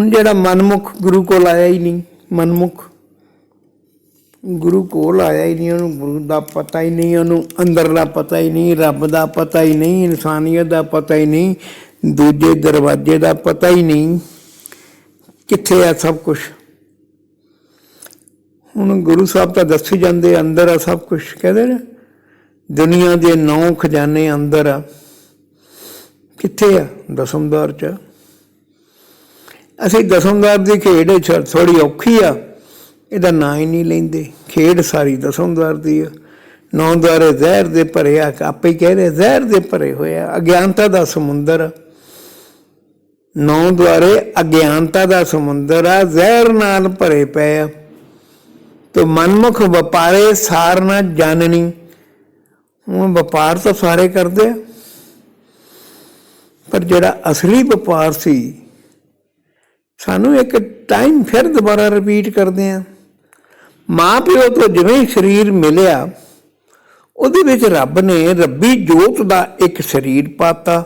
ਹੁਣ ਜਿਹੜਾ ਮਨਮੁਖ ਗੁਰੂ ਕੋਲ ਆਇਆ ਹੀ ਨਹੀਂ, ਮਨਮੁਖ ਗੁਰੂ ਕੋਲ ਆਇਆ ਹੀ ਨਹੀਂ, ਉਹਨੂੰ ਗੁਰੂ ਦਾ ਪਤਾ ਹੀ ਨਹੀਂ, ਉਹਨੂੰ ਅੰਦਰ ਦਾ ਪਤਾ ਹੀ ਨਹੀਂ, ਰੱਬ ਦਾ ਪਤਾ ਹੀ ਨਹੀਂ, ਇਨਸਾਨੀਅਤ ਦਾ ਪਤਾ ਹੀ ਨਹੀਂ, ਦੂਜੇ ਦਰਵਾਜ਼ੇ ਦਾ ਪਤਾ ਹੀ ਨਹੀਂ, ਕਿੱਥੇ ਆ ਸਭ ਕੁਝ ਹੁਣ ਗੁਰੂ ਸਾਹਿਬ ਤਾਂ ਦੱਸੀ ਜਾਂਦੇ, ਅੰਦਰ ਆ ਸਭ ਕੁਝ ਕਹਿੰਦੇ ਨੇ, ਦੁਨੀਆ ਦੇ ਨੌ ਖਜ਼ਾਨੇ ਅੰਦਰ ਆ, ਕਿੱਥੇ ਆ ਦਸਮਦਾਰ ਚ? ਅਸੀਂ ਦਸਮਦਾਰ ਦੀ ਖੇਡ ਥੋੜੀ ਔਖੀ ਆ, ਇਹਦਾ ਨਾਂ ਹੀ ਨਹੀਂ ਲੈਂਦੇ। ਖੇਡ ਸਾਰੀ ਦਸਮਦਾਰ ਦੀ ਆ। ਨੌ ਦੁਆਰੇ ਜ਼ਹਿਰ ਦੇ ਭਰੇ ਆ, ਆਪੇ ਕਹਿ ਰਹੇ, ਜ਼ਹਿਰ ਦੇ ਭਰੇ ਹੋਏ ਆ। ਅਗਿਆਨਤਾ ਦਾ ਸਮੁੰਦਰ ਆ। ਨੌ ਦੁਆਰੇ ਅਗਿਆਨਤਾ ਦਾ ਸਮੁੰਦਰ ਆ, ਜ਼ਹਿਰ ਨਾਲ ਭਰੇ ਪਏ ਆ। ਤੇ ਮਨਮੁਖ ਵਪਾਰੇ ਸਾਰ ਨਾ ਜਾਣਨੀ। ਹੁਣ ਵਪਾਰ ਤਾਂ ਸਾਰੇ ਕਰਦੇ ਆ। ਪਰ ਜਿਹੜਾ ਅਸਲੀ ਵਪਾਰ ਸੀ ਸਾਨੂੰ ਇੱਕ ਟਾਈਮ ਫਿਰ ਦੁਬਾਰਾ ਰਿਪੀਟ ਕਰਦੇ ਆ ਮਾਂ ਪਿਓ ਤੋਂ ਜਿਵੇਂ ਹੀ ਸਰੀਰ ਮਿਲਿਆ, ਉਹਦੇ ਵਿੱਚ ਰੱਬ ਨੇ ਰੱਬੀ ਜੋਤ ਦਾ ਇੱਕ ਸਰੀਰ ਪਾਤਾ।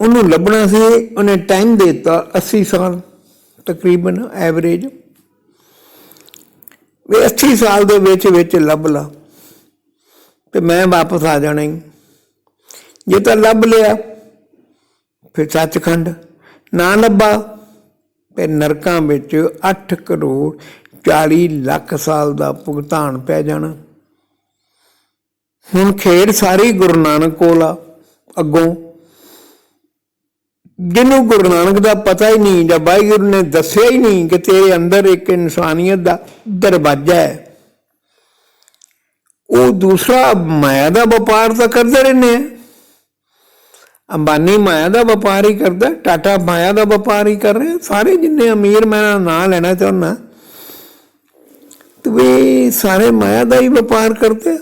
ਉਹਨੂੰ ਲੱਭਣਾ ਸੀ, ਉਹਨੇ ਟਾਈਮ ਦਿੱਤਾ 80 ਸਾਲ, ਤਕਰੀਬਨ ਐਵਰੇਜ ਵੀ 80 ਸਾਲ ਦੇ ਵਿੱਚ ਵਿੱਚ ਲੱਭ ਲਾ, ਤੇ ਮੈਂ ਵਾਪਸ ਆ ਜਾਣਾ ਹੀ ਜੇ ਤਾਂ ਲੱਭ ਲਿਆ, ਫਿਰ ਸੱਚਖੰਡ। ਨਾ ਲੱਭਾ। ਫਿਰ ਨਰਕਾਂ ਵਿੱਚ 8 ਕਰੋੜ 40 ਲੱਖ ਸਾਲ ਦਾ ਭੁਗਤਾਨ ਪੈ ਜਾਣਾ। ਹੁਣ ਖੇਡ ਸਾਰੀ ਗੁਰੂ ਨਾਨਕ ਕੋਲ ਆ, ਅੱਗੋਂ। ਜਿਹਨੂੰ ਗੁਰੂ ਨਾਨਕ ਦਾ ਪਤਾ ਹੀ ਨਹੀਂ ਜਾਂ ਵਾਹਿਗੁਰੂ ਨੇ ਦੱਸਿਆ ਹੀ ਨਹੀਂ ਕਿ ਤੇਰੇ ਅੰਦਰ ਇੱਕ ਇਨਸਾਨੀਅਤ ਦਾ ਦਰਵਾਜ਼ਾ ਹੈ। ਉਹ ਦੂਸਰਾ ਮਾਇਆ ਦਾ ਵਪਾਰ ਤਾਂ ਕਰਦੇ ਰਹਿੰਦੇ ਆ। ਅੰਬਾਨੀ ਮਾਇਆ ਦਾ ਵਪਾਰ ਹੀ ਕਰਦਾ, ਟਾਟਾ ਮਾਇਆ ਦਾ ਵਪਾਰ ਹੀ ਕਰ ਰਿਹਾ, ਸਾਰੇ ਜਿੰਨੇ ਅਮੀਰ ਮੈਂ ਨਾਂ ਲੈਣਾ ਚਾਹੁੰਨਾ ਵੀ ਸਾਰੇ ਮਾਇਆ ਦਾ ਹੀ ਵਪਾਰ ਕਰਦੇ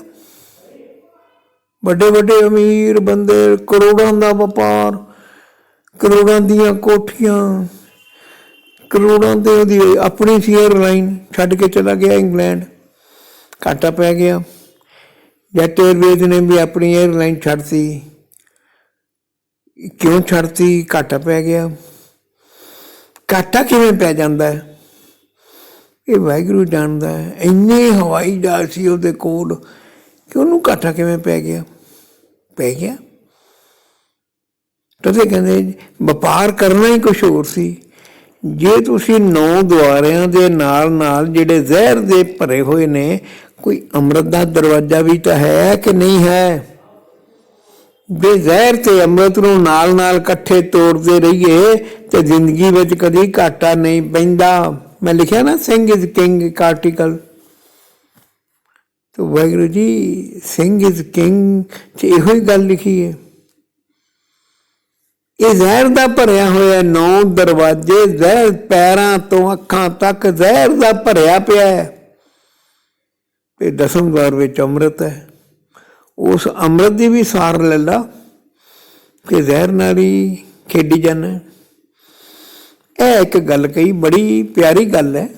ਵੱਡੇ ਵੱਡੇ ਅਮੀਰ ਬੰਦੇ, ਕਰੋੜਾਂ ਦਾ ਵਪਾਰ, ਕਰੋੜਾਂ ਦੀਆਂ ਕੋਠੀਆਂ, ਕਰੋੜਾਂ ਦੇ ਉਹਦੀ ਆਪਣੀ ਸ਼ੇਅਰ ਲਾਈਨ ਛੱਡ ਕੇ ਚਲਾ ਗਿਆ ਇੰਗਲੈਂਡ, ਘਾਟਾ ਪੈ ਗਿਆ। ਜੱਟ ਏਅਰਵੇਜ਼ ਨੇ ਵੀ ਆਪਣੀ 에ਅਰਲਾਈਨ ਛੱਡਤੀ ਕਿਉਂ ਛੱਡਤੀ ਘਾਟਾ ਪੈ ਗਿਆ। ਘਾਟਾ ਕਿਵੇਂ ਪੈ ਜਾਂਦਾ? ਹੈ ਇਹ ਵਾਹਿਗੁਰੂ ਜਾਣਦਾ ਹੈ। ਇੰਨੇ ਹਵਾਈ ਜਹਾਜ਼ ਸੀ ਉਹਦੇ ਕੋਲ ਕਿ ਉਹਨੂੰ ਘਾਟਾ ਕਿਵੇਂ ਪੈ ਗਿਆ? ਪੈ ਗਿਆ। ਤਦੇ ਕਹਿੰਦੇ, ਵਪਾਰ ਕਰਨਾ ਹੀ ਕੁਝ ਹੋਰ ਸੀ। ਜੇ ਤੁਸੀਂ ਨੌ ਦੁਆਰਿਆਂ ਦੇ ਨਾਲ ਨਾਲ ਜਿਹੜੇ ਜ਼ਹਿਰ ਦੇ ਭਰੇ ਹੋਏ ਨੇ, ਕੋਈ ਅੰਮ੍ਰਿਤ ਦਾ ਦਰਵਾਜ਼ਾ ਵੀ ਤਾਂ ਹੈ ਕਿ ਨਹੀਂ ਹੈ? ਜੇ ਜ਼ਹਿਰ ਤੇ ਅੰਮ੍ਰਿਤ ਨੂੰ ਨਾਲ ਨਾਲ ਇਕੱਠੇ ਤੋੜਦੇ ਰਹੀਏ ਤੇ ਜ਼ਿੰਦਗੀ ਵਿੱਚ ਕਦੀ ਘਾਟਾ ਨਹੀਂ ਪੈਂਦਾ। ਮੈਂ ਲਿਖਿਆ ਨਾ ਸਿੰਘ ਇਜ਼ ਕਿੰਗ ਇੱਕ ਆਰਟੀਕਲ ਤੋ ਵਾਹਿਗੁਰੂ ਜੀ ਸਿੰਘ ਇਜ਼ ਕਿੰਗ ਚ ਇਹੋ ਹੀ ਗੱਲ ਲਿਖੀ ਹੈ। ਇਹ ਜ਼ਹਿਰ ਦਾ ਭਰਿਆ ਹੋਇਆ ਨੌ ਦਰਵਾਜ਼ੇ ਜ਼ਹਿਰ ਪੈਰਾਂ ਤੋਂ ਅੱਖਾਂ ਤੱਕ ਜ਼ਹਿਰ ਦਾ ਭਰਿਆ ਪਿਆ ਹੈ। ਤੇ ਦਸਮ ਦੌਰ ਵਿੱਚ ਅੰਮ੍ਰਿਤ ਹੈ। ਉਸ ਅੰਮ੍ਰਿਤ ਦੀ ਵੀ ਸਾਰ ਲੈ ਲਾ ਕਿ ਜ਼ਹਿਰ ਨਾਲ ਹੀ ਖੇਡੀ ਜਾਣਾ। ਇਹ ਇੱਕ ਗੱਲ ਕਹੀ ਬੜੀ ਪਿਆਰੀ ਗੱਲ ਹੈ।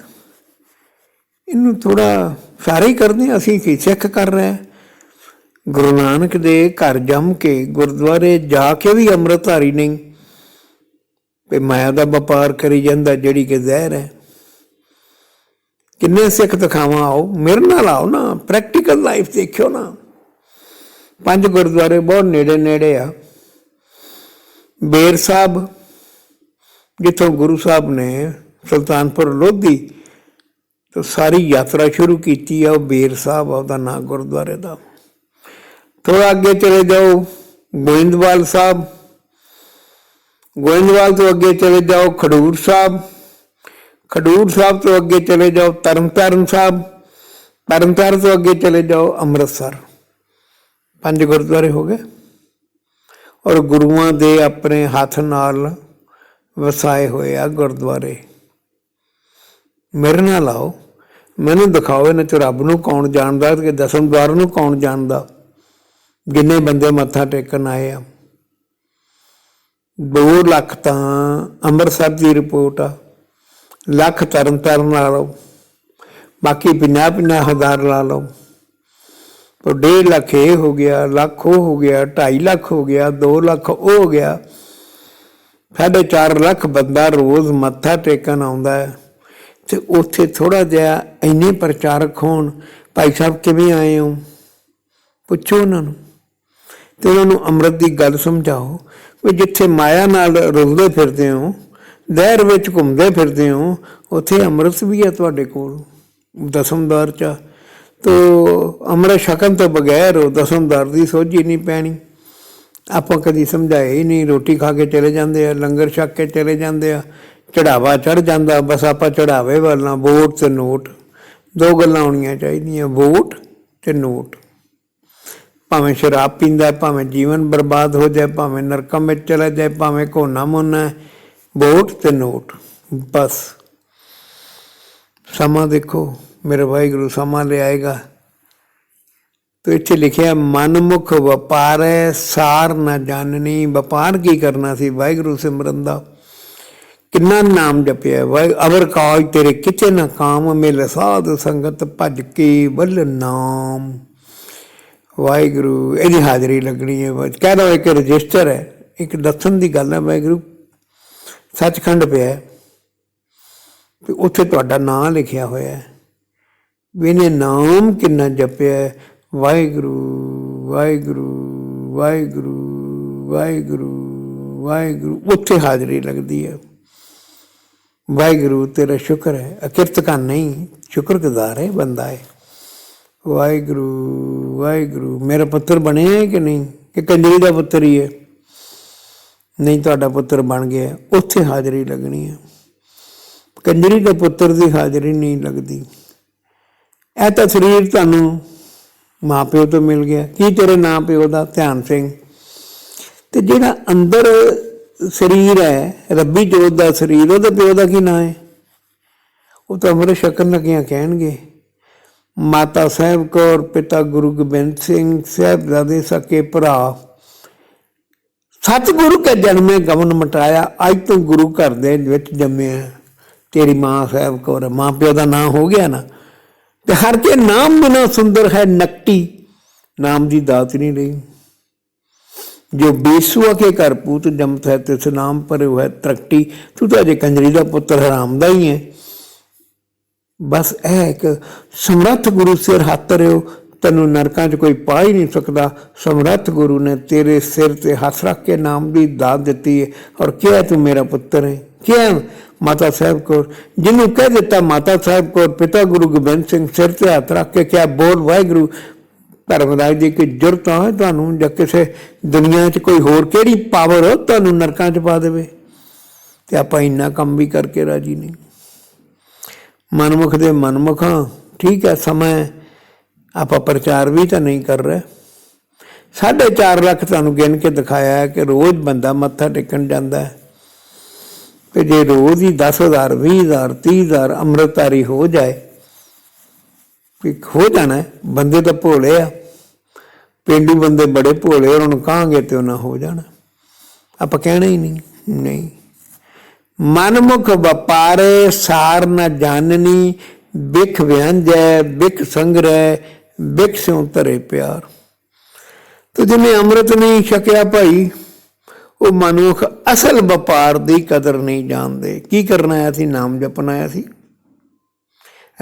ਇਹਨੂੰ ਥੋੜਾ ਸਾਰੇ ਹੀ ਕਰਦੇ ਹਾਂ, ਅਸੀਂ ਕੀ ਸਿੱਖ ਕਰ ਰਹੇ ਗੁਰੂ ਨਾਨਕ ਦੇ ਘਰ ਜੰਮ ਕੇ ਗੁਰਦੁਆਰੇ ਜਾ ਕੇ ਵੀ ਅੰਮ੍ਰਿਤਧਾਰੀ ਨਹੀਂ। ਤੇ ਮਾਇਆ ਦਾ ਵਪਾਰ ਕਰੀ ਜਾਂਦਾ ਜਿਹੜੀ ਕਿ ਜ਼ਹਿਰ ਹੈ। ਕਿੰਨੇ ਸਿੱਖ ਦਿਖਾਵਾਂ ਆਓ ਮੇਰੇ ਨਾਲ ਆਓ ਨਾ ਪ੍ਰੈਕਟੀਕਲ ਲਾਈਫ ਦੇਖਿਓ ਨਾ। ਪੰਜ ਗੁਰਦੁਆਰੇ ਬਹੁਤ ਨੇੜੇ ਨੇੜੇ ਆ। ਬੇਰ ਸਾਹਿਬ, ਜਿੱਥੋਂ ਗੁਰੂ ਸਾਹਿਬ ਨੇ ਸੁਲਤਾਨਪੁਰ ਲੋਧੀ ਤੋਂ ਸਾਰੀ ਯਾਤਰਾ ਸ਼ੁਰੂ ਕੀਤੀ ਆ, ਉਹ ਬੇਰ ਸਾਹਿਬ ਆ ਉਹਦਾ ਨਾਂ ਗੁਰਦੁਆਰੇ ਦਾ। ਥੋੜਾ ਅੱਗੇ ਚਲੇ ਜਾਓ, ਗੋਇੰਦਵਾਲ ਸਾਹਿਬ। ਗੋਇੰਦਵਾਲ ਤੋਂ ਅੱਗੇ ਚਲੇ ਜਾਓ, ਖਡੂਰ ਸਾਹਿਬ। ਖਡੂਰ ਸਾਹਿਬ ਤੋਂ ਅੱਗੇ ਚਲੇ ਜਾਓ, ਤਰਨਤਾਰਨ ਸਾਹਿਬ। ਤਰਨਤਾਰਨ ਤੋਂ ਅੱਗੇ ਚਲੇ ਜਾਓ, ਅੰਮ੍ਰਿਤਸਰ। ਪੰਜ ਗੁਰਦੁਆਰੇ ਹੋ ਗਏ ਔਰ ਗੁਰੂਆਂ ਦੇ ਆਪਣੇ ਹੱਥ ਨਾਲ ਵਸਾਏ ਹੋਏ ਆ ਗੁਰਦੁਆਰੇ। ਮੇਰੇ ਨਾਲ ਆਓ, ਮੈਨੂੰ ਦਿਖਾਓ ਇਹਨਾਂ ਚ ਰੱਬ ਨੂੰ ਕੌਣ ਜਾਣਦਾ ਤੇ ਦਸਮ ਦਵਾਰ ਨੂੰ ਕੌਣ ਜਾਣਦਾ ਜਿੰਨੇ ਬੰਦੇ ਮੱਥਾ ਟੇਕਣ ਆਏ ਆ। 2 ਲੱਖ ਤਾਂ ਅੰਮ੍ਰਿਤਸਰ ਦੀ ਰਿਪੋਰਟ ਆ, ਲੱਖ ਤਰਨ ਤਾਰਨ ਲਾ ਲਓ, ਬਾਕੀ 50 50 ਹਜ਼ਾਰ ਲਾ ਲਓ। तो डेढ़ लाख ये हो गया लाख वो हो गया ढाई लाख हो गया दो लाख वो हो गया ਸਾਢੇ ਚਾਰ ਲੱਖ ਬੰਦਾ ਰੋਜ਼ ਮੱਥਾ ਟੇਕਣ ਆਉਂਦਾ ਹੈ ਤੇ ਉੱਥੇ ਥੋੜਾ ਜਿਹਾ ਇੰਨੇ ਪ੍ਰਚਾਰਕ ਹੋਣ ਭਾਈ ਸਾਹਿਬ ਕਿਵੇਂ ਆਏ ਹੋ ਪੁੱਛੋ ਉਹਨਾਂ ਨੂੰ ਤੇ ਉਹਨਾਂ ਨੂੰ ਅੰਮ੍ਰਿਤ ਦੀ ਗੱਲ ਸਮਝਾਓ ਵੀ ਜਿੱਥੇ ਮਾਇਆ ਨਾਲ ਰੁਲਦੇ ਫਿਰਦੇ ਹੋ ਦਹਿਰ ਵਿੱਚ ਘੁੰਮਦੇ ਫਿਰਦੇ ਹੋ ਉੱਥੇ ਅੰਮ੍ਰਿਤ ਵੀ ਹੈ ਤੁਹਾਡੇ ਕੋਲ ਦਸਮਦਾਰ ਚ ਤੋ ਅੰਮ੍ਰਿਤ ਛਕਣ ਤੋਂ ਬਗੈਰ ਉਹ ਦਸਮਦਾਰ ਦੀ ਸੋਝੀ ਨਹੀਂ ਪੈਣੀ। ਆਪਾਂ ਕਦੀ ਸਮਝਾਏ ਹੀ ਨਹੀਂ, ਰੋਟੀ ਖਾ ਕੇ ਚਲੇ ਜਾਂਦੇ ਆ, ਲੰਗਰ ਛਕ ਕੇ ਚਲੇ ਜਾਂਦੇ ਆ, ਚੜਾਵਾ ਚੜ ਜਾਂਦਾ, ਬਸ ਆਪਾਂ ਚੜਾਵੇ ਵੱਲ ਨਾ, ਵੋਟ ਤੇ ਨੋਟ। ਦੋ ਗੱਲਾਂ ਹੋਣੀਆਂ ਚਾਹੀਦੀਆਂ, ਵੋਟ ਤੇ ਨੋਟ। ਭਾਵੇਂ ਸ਼ਰਾਬ ਪੀਂਦਾ, ਭਾਵੇਂ ਜੀਵਨ ਬਰਬਾਦ ਹੋ ਜਾਏ, ਭਾਵੇਂ ਨਰਕਮ ਵਿੱਚ ਚਲਾ ਜਾਏ, ਭਾਵੇਂ ਕੋਨਾ ਮੁੰਨਾ, ਵੋਟ ਤੇ ਨੋਟ। ਬਸ। ਸਮਾਂ ਦੇਖੋ। ਮੇਰਾ ਵਾਹਿਗੁਰੂ ਸਮਾਂ ਲਿਆਏਗਾ ਤੇ ਇੱਥੇ ਲਿਖਿਆ, ਮਨਮੁਖ ਵਪਾਰੈ, ਸਾਰ ਨਾ ਜਾਣਨੀ। ਵਪਾਰ ਕੀ ਕਰਨਾ ਸੀ? ਵਾਹਿਗੁਰੂ ਸਿਮਰਨ ਦਾ। ਕਿੰਨਾ ਨਾਮ ਜਪਿਆ? ਵਾਹਿ, ਅਵਰ ਕਾਜ ਤੇਰੇ ਕਿਤੇ ਨਾ ਕਾਮ, ਮਿਲ ਸਾਧ ਸੰਗਤ ਭਜ ਕੇ ਬਲ ਨਾਮ। ਵਾਹਿਗੁਰੂ, ਇਹਦੀ ਹਾਜ਼ਰੀ ਲੱਗਣੀ ਹੈ। ਬਸ ਕਹਿ ਦੋ ਇੱਕ ਰਜਿਸਟਰ ਹੈ, ਇੱਕ ਦੱਸਣ ਦੀ ਗੱਲ ਹੈ ਵਾਹਿਗੁਰੂ। ਸੱਚਖੰਡ ਪਿਆ ਹੈ। ਤੇ ਉੱਥੇ ਤੁਹਾਡਾ ਨਾਮ ਲਿਖਿਆ ਹੋਇਆ ਹੈ। ਇਹਨੇ ਨਾਮ ਕਿੰਨਾ ਜਪਿਆ ਵਾਹਿਗੁਰੂ ਵਾਹਿਗੁਰੂ ਵਾਹਿਗੁਰੂ ਵਾਹਿਗੁਰੂ ਵਾਹਿਗੁਰੂ। ਉੱਥੇ ਹਾਜ਼ਰੀ ਲੱਗਦੀ ਹੈ। ਵਾਹਿਗੁਰੂ, ਤੇਰਾ ਸ਼ੁਕਰ ਹੈ। ਅਕਿਰਤਕਾ ਨਹੀਂ, ਸ਼ੁਕਰਗੁਜ਼ਾਰ ਹੈ, ਬੰਦਾ ਹੈ। ਵਾਹਿਗੁਰੂ ਵਾਹਿਗੁਰੂ, ਮੇਰਾ ਪੁੱਤਰ ਬਣਿਆ ਹੈ ਕਿ ਨਹੀਂ? ਕਿ ਕੰਜਰੀ ਦਾ ਪੁੱਤਰ ਹੀ ਹੈ। ਨਹੀਂ, ਤੁਹਾਡਾ ਪੁੱਤਰ ਬਣ ਗਿਆ ਉੱਥੇ ਹਾਜ਼ਰੀ ਲੱਗਣੀ ਹੈ। ਕੰਜਰੀ ਦੇ ਪੁੱਤਰ ਦੀ ਹਾਜ਼ਰੀ ਨਹੀਂ ਲੱਗਦੀ। ਇਹ ਤਾਂ ਸਰੀਰ ਤੁਹਾਨੂੰ ਮਾਪਿਓ ਤੋਂ ਮਿਲ ਗਿਆ। ਕੀ ਤੇਰੇ ਨਾਂ ਪਿਓ ਦਾ? ਧਿਆਨ ਸਿੰਘ। ਤੇ ਜਿਹੜਾ ਅੰਦਰ ਸਰੀਰ ਹੈ, ਰੱਬੀ ਜੋਤ ਦਾ ਸਰੀਰ, ਉਹਦੇ ਪਿਓ ਦਾ ਕੀ ਨਾਂ ਹੈ? ਉਹ ਤਾਂ ਅਮਰ ਸ਼ਕਨ ਲੱਗਿਆ ਕਹਿਣਗੇ। ਮਾਤਾ ਸਾਹਿਬ ਕੌਰ, ਪਿਤਾ ਗੁਰੂ ਗੋਬਿੰਦ ਸਿੰਘ, ਸਾਹਿਬਜ਼ਾਦੇ ਸਕੇ ਭਰਾ। ਸਤਿਗੁਰੂ ਕੇ ਜਨਮੇ ਗਮਨ ਮਟਾਇਆ, ਅੱਜ ਤੋਂ ਗੁਰੂ ਘਰ ਦੇ ਵਿੱਚ ਜੰਮਿਆ। ਤੇਰੀ ਮਾਂ ਸਾਹਿਬ ਕੌਰ ਮਾਂ ਪਿਓ ਦਾ ਨਾਂ ਹੋ ਗਿਆ ਨਾ। ਤੇ ਹਰ ਕੇ ਨਾਮ ਬਿਨਾ ਸੁੰਦਰ ਹੈ ਨਕਟੀ। ਨਾਮ ਦੀ ਦਾਤ ਨਹੀਂ ਰਹੀ। ਜੋ ਬੇਸੁਆ ਕੇ ਘਰ ਪੂਤ ਜਮਤ ਹੈ, ਤਿਸ ਨਾਮ ਪਰ ਹੈ ਤਰਕਟੀ। ਤੂੰ ਤਾਂ ਜੇ ਕੰਜਰੀ ਦਾ ਪੁੱਤਰ ਹਰਾਮ ਦਾ ਹੀ ਹੈ। ਬਸ ਇਹ ਇੱਕ ਸਮਰੱਥ ਗੁਰੂ ਸਿਰ ਹੱਥ ਰਿਓ। ਤੈਨੂੰ ਨਰਕਾਂ 'ਚ ਕੋਈ ਪਾ ਹੀ ਨਹੀਂ ਸਕਦਾ। ਸਮਰੱਥ ਗੁਰੂ ਨੇ ਤੇਰੇ ਸਿਰ ਤੇ ਹੱਥ ਰੱਖ ਕੇ ਨਾਮ ਦੀ ਦਾਤ ਦਿੱਤੀ ਹੈ। ਔਰ ਕਿਹਾ ਤੂੰ ਮੇਰਾ ਪੁੱਤਰ ਹੈ। ਕਿਹਾ ਮਾਤਾ ਸਾਹਿਬ ਕੌਰ ਜਿਹਨੂੰ ਕਹਿ ਦਿੱਤਾ ਮਾਤਾ ਸਾਹਿਬ ਕੌਰ ਪਿਤਾ ਗੁਰੂ ਗੋਬਿੰਦ ਸਿੰਘ ਸਿਰ ਤੇ ਹੱਥ ਰੱਖ ਕੇ ਕਿਹਾ, ਬੋਲ ਵਾਹਿਗੁਰੂ ਧਰਮਰਾਜ ਦੀ ਕਿ ਜੁਰਤ ਹੈ ਤੁਹਾਨੂੰ ਜਾਂ ਕਿਸੇ ਦੁਨੀਆ 'ਚ ਕੋਈ ਹੋਰ ਕਿਹੜੀ ਪਾਵਰ ਤੁਹਾਨੂੰ ਨਰਕਾਂ 'ਚ ਪਾ ਦੇਵੇ? ਤੇ ਆਪਾਂ ਇੰਨਾ ਕੰਮ ਵੀ ਕਰਕੇ ਰਾਜੀ ਨਹੀਂ। ਮਨਮੁਖ ਦੇ ਮਨਮੁਖਾਂ ਠੀਕ ਹੈ, ਸਮਾਂ ਆਪਾਂ ਪ੍ਰਚਾਰ ਵੀ ਤਾਂ ਨਹੀਂ ਕਰ ਰਹੇ। ਸਾਢੇ 4 ਲੱਖ ਤੁਹਾਨੂੰ ਗਿਣ ਕੇ ਦਿਖਾਇਆ ਹੈ ਕਿ ਰੋਜ਼ ਬੰਦਾ ਮੱਥਾ ਟੇਕਣ ਜਾਂਦਾ ਹੈ। ਤੇ ਜੇ ਰੋਜ਼ ਹੀ 10000 20000 30000 ਅੰਮ੍ਰਿਤਧਾਰੀ ਹੋ ਜਾਏ ਕਿ ਹੋ ਜਾਣਾ, ਬੰਦੇ ਤਾਂ ਭੋਲੇ ਆ। ਪਿੰਡੂ ਬੰਦੇ ਬੜੇ ਭੋਲੇ ਉਹਨਾਂ ਨੂੰ ਕਹਾਂਗੇ ਤੇ ਉਹਨਾਂ ਹੋ ਜਾਣਾ। ਆਪਾਂ ਕਹਿਣਾ ਹੀ ਨਹੀਂ ਨਹੀਂ। ਮਨਮੁਖ ਵਪਾਰੇ ਸਾਰ ਨ ਜਾਣਨੀ ਬਿਖ ਵਿਅੰਜੈ ਬਿਖ ਸੰਗ੍ਰਹਿ ਬਿਖ ਸਿਉ ਧਰੇ ਪਿਆਰ। ਤੇ ਜਿਹਨੇ ਅੰਮ੍ਰਿਤ ਨਹੀਂ ਛਕਿਆ ਭਾਈ ਉਹ ਮਨੁੱਖ ਅਸਲ ਵਪਾਰ ਦੀ ਕਦਰ ਨਹੀਂ ਜਾਣਦੇ। ਕੀ ਕਰਨ ਆਇਆ ਸੀ? ਨਾਮ ਜਪਣ ਆਇਆ ਸੀ।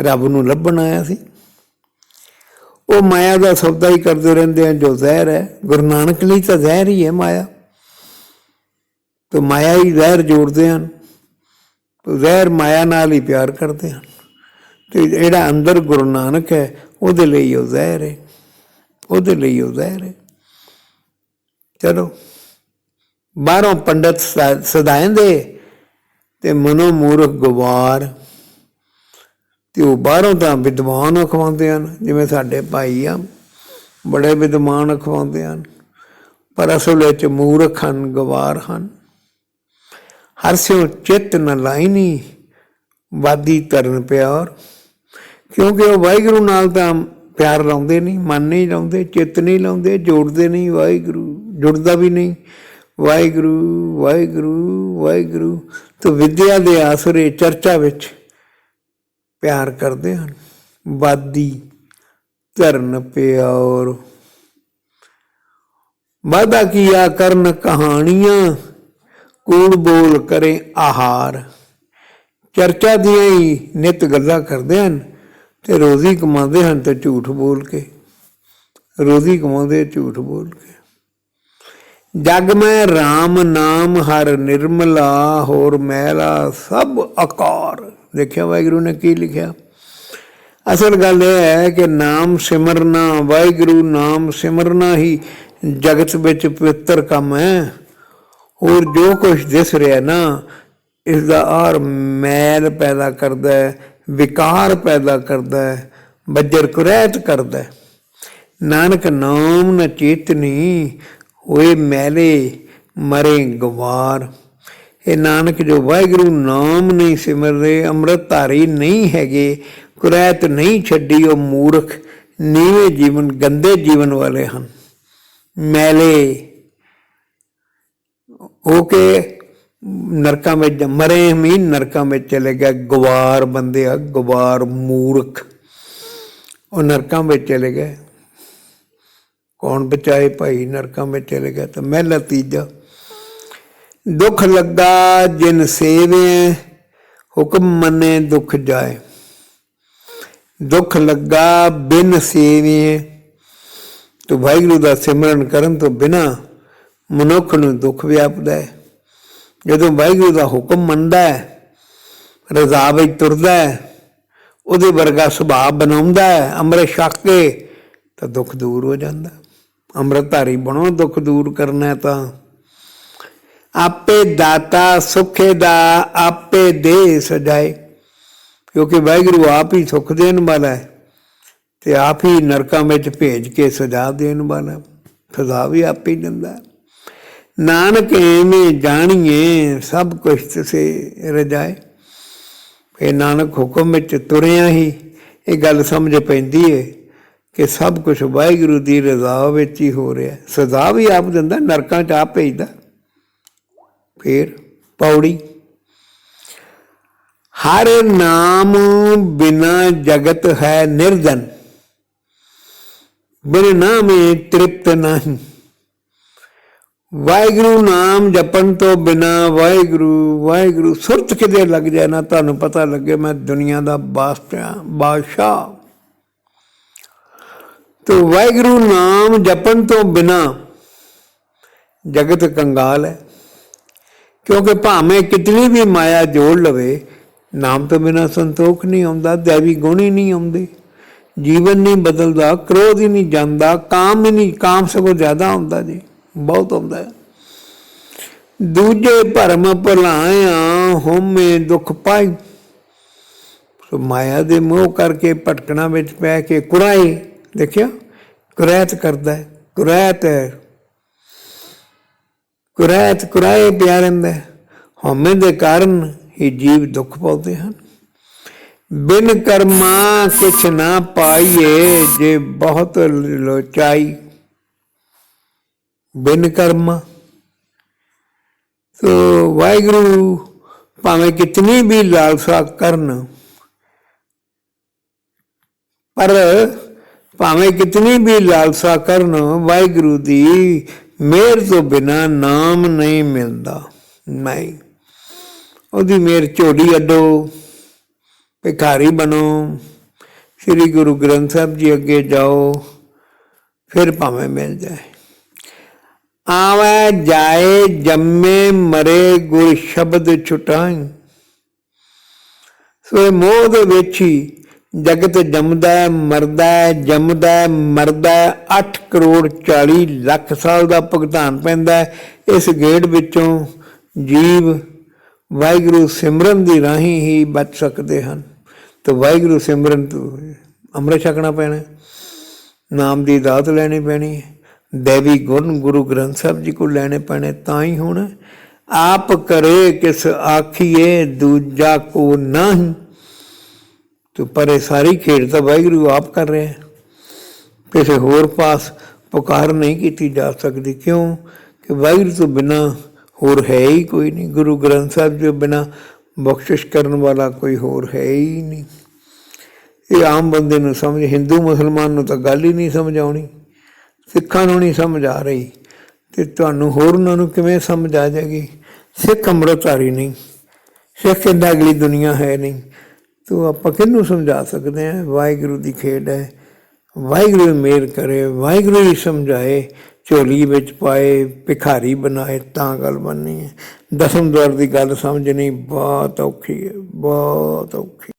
ਰੱਬ ਨੂੰ ਲੱਭਣ ਆਇਆ ਸੀ। ਉਹ ਮਾਇਆ ਦਾ ਸੌਦਾ ਹੀ ਕਰਦੇ ਰਹਿੰਦੇ ਆ, ਜੋ ਜ਼ਹਿਰ ਹੈ। ਗੁਰੂ ਨਾਨਕ ਲਈ ਤਾਂ ਜ਼ਹਿਰ ਹੀ ਹੈ ਮਾਇਆ। ਤੇ ਮਾਇਆ ਹੀ ਜ਼ਹਿਰ ਜੋੜਦੇ ਹਨ। ਤੇ ਜ਼ਹਿਰ ਮਾਇਆ ਨਾਲ ਹੀ ਪਿਆਰ ਕਰਦੇ ਹਨ। ਤੇ ਜਿਹੜਾ ਅੰਦਰ ਗੁਰੂ ਨਾਨਕ ਹੈ, ਉਹਦੇ ਲਈ ਉਹ ਜ਼ਹਿਰ ਹੈ। ਉਹਦੇ ਲਈ ਉਹ ਜ਼ਹਿਰ ਹੈ। ਚਲੋ। ਬਾਹਰੋਂ ਪੰਡਤ ਸਦਾਇੰਦੇ ਤੇ ਮਨੋ ਮੂਰਖ ਗਵਾਰ ਤੇ ਉਹ ਬਾਹਰੋਂ ਤਾਂ ਵਿਦਵਾਨ ਅਖਵਾਉਂਦੇ ਹਨ, ਜਿਵੇਂ ਸਾਡੇ ਭਾਈ ਆ, ਬੜੇ ਵਿਦਵਾਨ ਅਖਵਾਉਂਦੇ ਹਨ। ਪਰ ਅਸਲ ਵਿੱਚ ਮੂਰਖ ਹਨ ਗਵਾਰ ਹਨ। ਹਰ ਸਿਉ ਚਿੱਤ ਨ ਲਾਈਨੀ, ਵਾਦੀ ਤਰਨ ਪਿਆਰ। ਕਿਉਂਕਿ ਉਹ ਵਾਹਿਗੁਰੂ ਨਾਲ ਤਾਂ ਪਿਆਰ ਲਾਉਂਦੇ ਨਹੀਂ, ਮਨ ਨਹੀਂ ਲਾਉਂਦੇ, ਚਿੱਤ ਨਹੀਂ ਲਾਉਂਦੇ, ਜੋੜਦੇ ਨਹੀਂ ਵਾਹਿਗੁਰੂ, ਜੁੜਦਾ ਵੀ ਨਹੀਂ। ਵਾਹਿਗੁਰੂ ਵਾਹਿਗੁਰੂ ਵਾਹਿਗੁਰੂ। ਤੇ ਵਿਦਿਆ ਦੇ ਆਸਰੇ ਚਰਚਾ ਵਿੱਚ ਪਿਆਰ ਕਰਦੇ ਹਨ। ਵਾਦੀ ਧਰਨ ਪਿਆਰ। ਵਾਦਾ ਕੀਆ ਕਰਨ ਕਹਾਣੀਆਂ, ਕੂੜ ਬੋਲ ਕਰੇ ਆਹਾਰ। ਚਰਚਾ ਦੀਆਂ ਹੀ ਨਿਤ ਗੱਲਾਂ ਕਰਦੇ ਹਨ ਤੇ ਰੋਜ਼ੀ ਕਮਾਉਂਦੇ ਹਨ ਤੇ ਝੂਠ ਬੋਲ ਕੇ। ਰੋਜ਼ੀ ਕਮਾਉਂਦੇ ਝੂਠ ਬੋਲ ਕੇ। ਜਗ ਮੈਂ RAM ਨਾਮ ਹਰ ਨਿਰਮਲਾ, ਹੋਰ ਮੈਲਾ ਸਭ ਆਕਾਰ। ਦੇਖਿਆ ਵਾਹਿਗੁਰੂ ਨੇ ਕੀ ਲਿਖਿਆ? ਅਸਲ ਗੱਲ ਇਹ ਹੈ ਕਿ ਨਾਮ ਸਿਮਰਨਾ, ਵਾਹਿਗੁਰੂ ਨਾਮ ਸਿਮਰਨਾ ਹੀ ਜਗਤ ਵਿੱਚ ਪਵਿੱਤਰ ਕੰਮ ਹੈ। ਹੋਰ ਜੋ ਕੁਝ ਦਿਸ ਰਿਹਾ ਨਾ ਇਸ ਦਾ ਆਰ ਮੈਲ ਪੈਦਾ ਕਰਦਾ ਹੈ, ਵਿਕਾਰ ਪੈਦਾ ਕਰਦਾ ਹੈ, ਬੱਜਰ ਕੁਰੈਤ ਕਰਦਾ ਹੈ। ਨਾਨਕ ਨਾਮ ਨ ਚੇਤਨੀ ਹੋਏ ਮੈਲੇ ਮਰੇ ਗਵਾਰ। ਇਹ ਨਾਨਕ ਜੋ ਵਾਹਿਗੁਰੂ ਨਾਮ ਨਹੀਂ ਸਿਮਰਦੇ, ਅੰਮ੍ਰਿਤ ਧਾਰੀ ਨਹੀਂ ਹੈਗੇ, ਕੁਰੈਤ ਨਹੀਂ ਛੱਡੀ ਉਹ ਮੂਰਖ, ਨੀਵੇਂ ਜੀਵਨ ਗੰਦੇ ਜੀਵਨ ਵਾਲੇ ਹਨ। ਮੈਲੇ ਹੋ ਕੇ ਨਰਕਾਂ ਵਿੱਚ ਮਰੇ ਵੀ ਨਰਕਾਂ ਵਿੱਚ ਚਲੇ ਗਏ, ਗਵਾਰ ਬੰਦੇ ਆ, ਗਵਾਰ ਮੂਰਖ। ਉਹ ਨਰਕਾਂ ਵਿੱਚ ਚਲੇ ਗਏ। ਕੌਣ ਬਚਾਏ ਭਾਈ ਨਰਕਾਂ ਵਿੱਚ ਚਲੇ ਗਿਆ ਤਾਂ ਮਹਿਲਾ ਤੀਜਾ ਦੁੱਖ ਲੱਗਾ ਜਿਨ ਸੇਵੇ ਹੁਕਮ ਮੰਨੇ ਦੁੱਖ ਜਾਏ। ਦੁੱਖ ਲੱਗਾ ਬਿਨ ਸੇਵੇ ਤੋ ਵਾਹਿਗੁਰੂ ਦਾ ਸਿਮਰਨ ਕਰਨ ਤੋਂ ਬਿਨਾ ਮਨੁੱਖ ਨੂੰ ਦੁੱਖ ਵਿਆਪਦਾ ਹੈ। ਜਦੋਂ ਵਾਹਿਗੁਰੂ ਦਾ ਹੁਕਮ ਮੰਨਦਾ ਹੈ, ਰਜ਼ਾ ਵਿੱਚ ਤੁਰਦਾ ਹੈ, ਉਹਦੇ ਵਰਗਾ ਸੁਭਾਅ ਬਣਾਉਂਦਾ ਹੈ, ਅੰਮ੍ਰਿਤ ਛੱਕ ਕੇ ਤਾਂ ਦੁੱਖ ਦੂਰ ਹੋ ਜਾਂਦਾ। ਅੰਮ੍ਰਿਤਧਾਰੀ ਬਣੋ, ਦੁੱਖ ਦੂਰ ਕਰਨਾ ਤਾਂ। ਆਪੇ ਦਾਤਾ ਸੁਖੇ ਦਾ, ਆਪੇ ਦੇ ਸਜਾਏ। ਕਿਉਂਕਿ ਵਾਹਿਗੁਰੂ ਆਪ ਹੀ ਸੁਖ ਦੇਣ ਵਾਲਾ ਹੈ ਤੇ ਆਪ ਹੀ ਨਰਕਾਂ ਵਿੱਚ ਭੇਜ ਕੇ ਸਜ਼ਾ ਦੇਣ ਵਾਲਾ। ਸਜ਼ਾ ਵੀ ਆਪ ਹੀ ਦਿੰਦਾ ਨਾਨਕ ਐਵੇਂ ਜਾਣੀਏ, ਸਭ ਕੁਝ ਤੁਸੇ ਰਜਾਏ। ਇਹ ਨਾਨਕ ਹੁਕਮ ਵਿੱਚ ਤੁਰਿਆ ਹੀ, ਇਹ ਗੱਲ ਸਮਝ ਪੈਂਦੀ ਏ। ਕਿ ਸਭ ਕੁਝ ਵਾਹਿਗੁਰੂ ਦੀ ਰਜ਼ਾ ਵਿੱਚ ਹੀ ਹੋ ਰਿਹਾ ਸਜ਼ਾ ਵੀ ਆਪ ਦਿੰਦਾ, ਨਰਕਾਂ 'ਚ ਆਪ ਭੇਜਦਾ। ਫਿਰ ਪੌੜੀ। ਹਰ ਨਾਮ ਬਿਨਾ ਜਗਤ ਹੈ ਨਿਰਜਨ। ਬਿਨ ਨਾਮੇ ਤ੍ਰਿਪਤ ਨਹੀਂ। ਵਾਹਿਗੁਰੂ ਨਾਮ ਜਪਣ ਤੋਂ ਬਿਨਾ ਵਾਹਿਗੁਰੂ ਵਾਹਿਗੁਰੂ ਸੁਰਤ ਕਿਤੇ ਲੱਗ ਜਾਏ ਨਾ, ਤੁਹਾਨੂੰ ਪਤਾ ਲੱਗੇ ਮੈਂ ਦੁਨੀਆ ਦਾ ਬਾਦਸ਼ਾਹ ਬਾਦਸ਼ਾਹ। ਤੋ ਵਾਹਿਗੁਰੂ ਨਾਮ ਜਪਣ ਤੋਂ ਬਿਨਾ ਜਗਤ ਕੰਗਾਲ ਹੈ। ਕਿਉਂਕਿ ਭਾਵੇਂ ਕਿਤਨੀ ਵੀ ਮਾਇਆ ਜੋੜ ਲਵੇ, ਨਾਮ ਤੋਂ ਬਿਨਾ ਸੰਤੋਖ ਨਹੀਂ ਆਉਂਦਾ, ਦੇਵੀ ਗੁਣੀ ਨਹੀਂ ਆਉਂਦੀ। ਜੀਵਨ ਨਹੀਂ ਬਦਲਦਾ, ਕ੍ਰੋਧ ਹੀ ਨਹੀਂ ਜਾਂਦਾ, ਕਾਮ ਹੀ ਨਹੀਂ, ਕਾਮ ਸਗੋਂ ਜ਼ਿਆਦਾ ਹੁੰਦਾ ਜੀ, ਬਹੁਤ ਹੁੰਦਾ ਹੈ। ਦੂਜੇ ਭਰਮ ਭੁਲਾਇਆ ਹੋਮੇ ਦੁੱਖ ਪਾਈ। ਸੋ ਮਾਇਆ ਦੇ ਮੋਹ ਕਰਕੇ ਭਟਕਣਾ ਵਿੱਚ ਪੈ ਕੇ ਕੁਰਾਏ। ਦੇਖਿਆ? ਕੁਰੈਤ ਕਰਦਾ ਹੈ, ਕੁਰੈਤ ਹੈ। ਕੁਰੈਤ ਕੁਰਾਏ ਪਿਆ ਹਉਮੈ ਦੇ ਕਾਰਨ ਹੀ ਜੀਵ ਦੁੱਖ ਪਾਉਂਦੇ ਹਨ। ਬਿਨ ਕਰਮਾ ਕਿਛ ਨਾ ਪਾਈਏ ਜੇ ਬਹੁਤ ਲੋਚਾਈ। ਬਿਨ ਕਰਮਾ। ਸੋ ਵਾਹਿਗੁਰੂ ਭਾਵੇਂ ਕਿਤਨੀ ਵੀ ਲਾਲਸਾ ਕਰਨ, ਪਰ ਭਾਵੇਂ ਕਿਤਨੀ ਵੀ ਲਾਲਸਾ ਕਰਨ, ਵਾਹਿਗੁਰੂ ਦੀ ਮਿਹਰ ਤੋਂ ਬਿਨਾ ਨਾਮ ਨਹੀਂ ਮਿਲਦਾ। ਨਹੀਂ। ਉਹਦੀ ਮਿਹਰ ਝੋੜੀ ਅੱਡੋ, ਭਿਖਾਰੀ ਬਣੋ। ਸ੍ਰੀ ਗੁਰੂ ਗ੍ਰੰਥ ਸਾਹਿਬ ਜੀ ਅੱਗੇ ਜਾਓ, ਫਿਰ ਭਾਵੇਂ ਮਿਲ ਜਾਏ। ਆਵੇ ਜਾਏ, ਜੰਮੇ ਮਰੇ ਗੁਰ ਸ਼ਬਦ ਛੁਟਾਈ। ਸੋ ਮੋਹ ਦੇ ਵਿੱਚ ਹੀ ਜਗਤ ਜੰਮਦਾ, ਮਰਦਾ ਜੰਮਦਾ, ਮਰਦਾ 8 ਕਰੋੜ 40 ਲੱਖ ਸਾਲ ਦਾ ਭੁਗਤਾਨ ਪੈਂਦਾ ਇਸ ਗੇੜ ਵਿੱਚੋਂ ਜੀਵ ਵਾਹਿਗੁਰੂ ਸਿਮਰਨ ਦੀ ਰਾਹੀਂ ਹੀ ਬਚ ਸਕਦੇ ਹਨ। ਤੇ ਵਾਹਿਗੁਰੂ ਸਿਮਰਨ ਤੋਂ ਅੰਮ੍ਰਿਤ ਛਕਣਾ ਪੈਣਾ ਨਾਮ ਦੀ ਦਾਤ ਲੈਣੀ ਪੈਣੀ ਹੈ। ਦੇਵੀ ਗੁਣ ਗੁਰੂ ਗ੍ਰੰਥ ਸਾਹਿਬ ਜੀ ਕੋ ਲੈਣੇ ਪੈਣੇ ਤਾਂ ਹੀ ਹੋਣਾ ਆਪ ਕਰੇ ਕਿਸ ਆਖੀਏ, ਦੂਜਾ ਕੋ ਨਹੀਂ। ਤੋ ਪਰ ਇਹ ਸਾਰੀ ਖੇਡ ਤਾਂ ਵਾਹਿਗੁਰੂ ਆਪ ਕਰ ਰਿਹਾ ਹੈ। ਕਿਸੇ ਹੋਰ ਪਾਸ ਪੁਕਾਰ ਨਹੀਂ ਕੀਤੀ ਜਾ ਸਕਦੀ। ਕਿਉਂ? ਕਿ ਵਾਹਿਗੁਰੂ ਤੋਂ ਬਿਨਾ ਹੋਰ ਹੈ ਹੀ ਕੋਈ ਨਹੀਂ। ਗੁਰੂ ਗ੍ਰੰਥ ਸਾਹਿਬ ਤੋਂ ਬਿਨਾ ਬਖਸ਼ਿਸ਼ ਕਰਨ ਵਾਲਾ ਕੋਈ ਹੋਰ ਹੈ ਹੀ ਨਹੀਂ। ਇਹ ਆਮ ਬੰਦੇ ਨੂੰ ਸਮਝ, ਹਿੰਦੂ ਮੁਸਲਮਾਨ ਨੂੰ ਤਾਂ ਗੱਲ ਹੀ ਨਹੀਂ ਸਮਝ ਆਉਣੀ। ਸਿੱਖਾਂ ਨੂੰ ਨਹੀਂ ਸਮਝ ਆ ਰਹੀ। ਤੇ ਤੁਹਾਨੂੰ ਹੋਰ ਉਹਨਾਂ ਨੂੰ ਕਿਵੇਂ ਸਮਝ ਆ ਜਾਏਗੀ? ਸਿੱਖ ਅੰਮ੍ਰਿਤਧਾਰੀ ਨਹੀਂ। ਸਿੱਖ ਕਹਿੰਦਾ ਅਗਲੀ ਦੁਨੀਆ ਹੈ ਨਹੀਂ। ਤੋ ਆਪਾਂ ਕਿਹਨੂੰ ਸਮਝਾ ਸਕਦੇ ਹਾਂ? ਵਾਹਿਗੁਰੂ ਦੀ ਖੇਡ ਹੈ। ਵਾਹਿਗੁਰੂ ਮੇਰ ਕਰੇ, ਵਾਹਿਗੁਰੂ ਹੀ ਸਮਝਾਏ, ਝੋਲੀ ਵਿੱਚ ਪਾਏ, ਭਿਖਾਰੀ ਬਣਾਏ, ਤਾਂ ਗੱਲ ਬਣਨੀ ਹੈ। ਦਸਮ ਦਵਾਰ ਦੀ ਗੱਲ ਸਮਝਣੀ ਬਹੁਤ ਔਖੀ ਹੈ, ਬਹੁਤ ਔਖੀ।